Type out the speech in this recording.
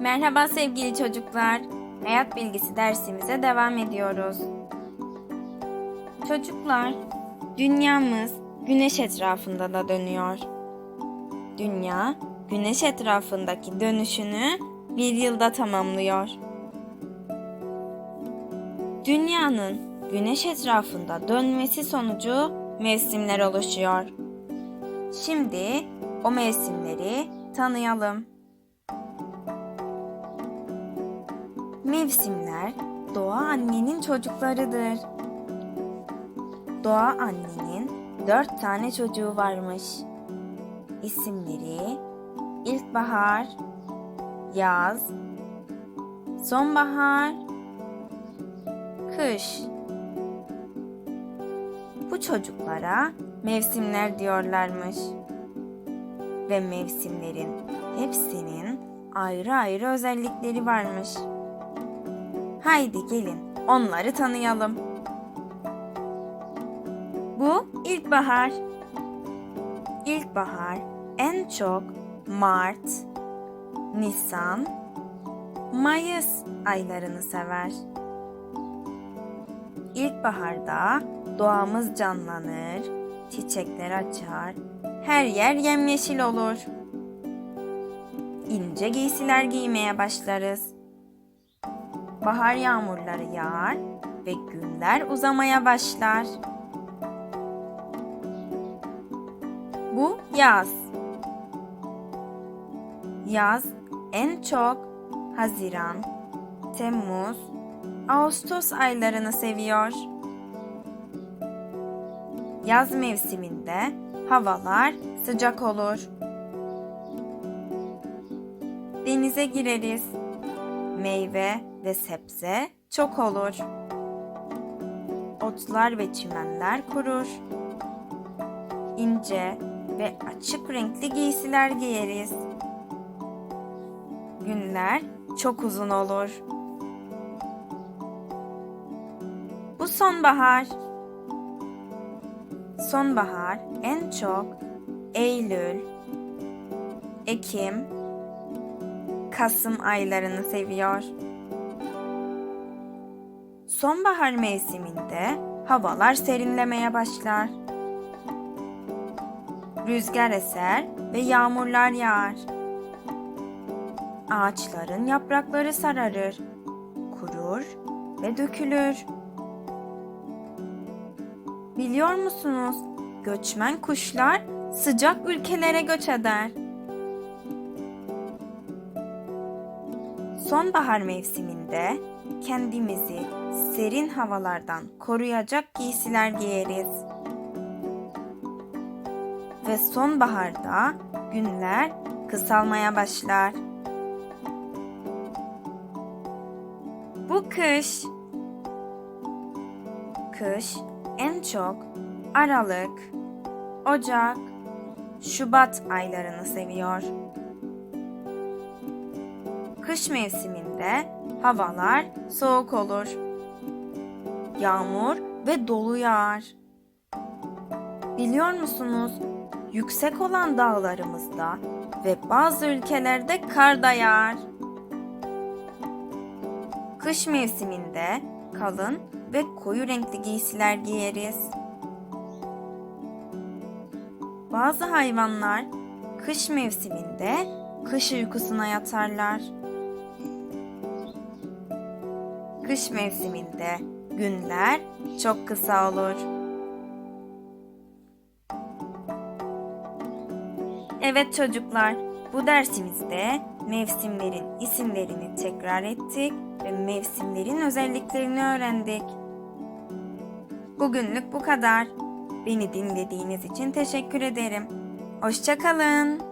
Merhaba sevgili çocuklar. Hayat bilgisi dersimize devam ediyoruz. Çocuklar, dünyamız güneş etrafında da dönüyor. Dünya, güneş etrafındaki dönüşünü bir yılda tamamlıyor. Dünyanın güneş etrafında dönmesi sonucu mevsimler oluşuyor. Şimdi o mevsimleri tanıyalım. Mevsimler doğa annenin çocuklarıdır. Doğa annenin dört tane çocuğu varmış. İsimleri ilkbahar, yaz, sonbahar, kış. Bu çocuklara mevsimler diyorlarmış. Ve mevsimlerin hepsinin ayrı ayrı özellikleri varmış. Haydi gelin onları tanıyalım. Bu ilkbahar. İlkbahar en çok Mart, Nisan, Mayıs aylarını sever. İlkbaharda doğamız canlanır, çiçekler açar, her yer yemyeşil olur. İnce giysiler giymeye başlarız bahar yağmurları yağar ve günler uzamaya başlar. Bu yaz. Yaz en çok Haziran, Temmuz, Ağustos aylarını seviyor. Yaz mevsiminde havalar sıcak olur. Denize gireriz. Meyve ve sebze çok olur. Otlar ve çimenler kurur. İnce ve açık renkli giysiler giyeriz. Günler çok uzun olur. Bu sonbahar. Sonbahar en çok Eylül, Ekim, Kasım aylarını seviyor. Sonbahar mevsiminde havalar serinlemeye başlar. Rüzgar eser ve yağmurlar yağar. Ağaçların yaprakları sararır, kurur ve dökülür. Biliyor musunuz? Göçmen kuşlar sıcak ülkelere göç eder. Sonbahar mevsiminde kendimizi serin havalardan koruyacak giysiler giyeriz. Ve sonbaharda günler kısalmaya başlar. Bu kış. Kış en çok Aralık, Ocak, Şubat aylarını seviyor. Kış mevsiminde havalar soğuk olur. Yağmur ve dolu yağar. Biliyor musunuz? Yüksek olan dağlarımızda ve bazı ülkelerde kar da yağar. Kış mevsiminde kalın ve koyu renkli giysiler giyeriz. Bazı hayvanlar kış mevsiminde kış uykusuna yatarlar. Kış mevsiminde günler çok kısa olur. Evet çocuklar, bu dersimizde mevsimlerin isimlerini tekrar ettik ve mevsimlerin özelliklerini öğrendik. Bugünlük bu kadar. Beni dinlediğiniz için teşekkür ederim. Hoşçakalın.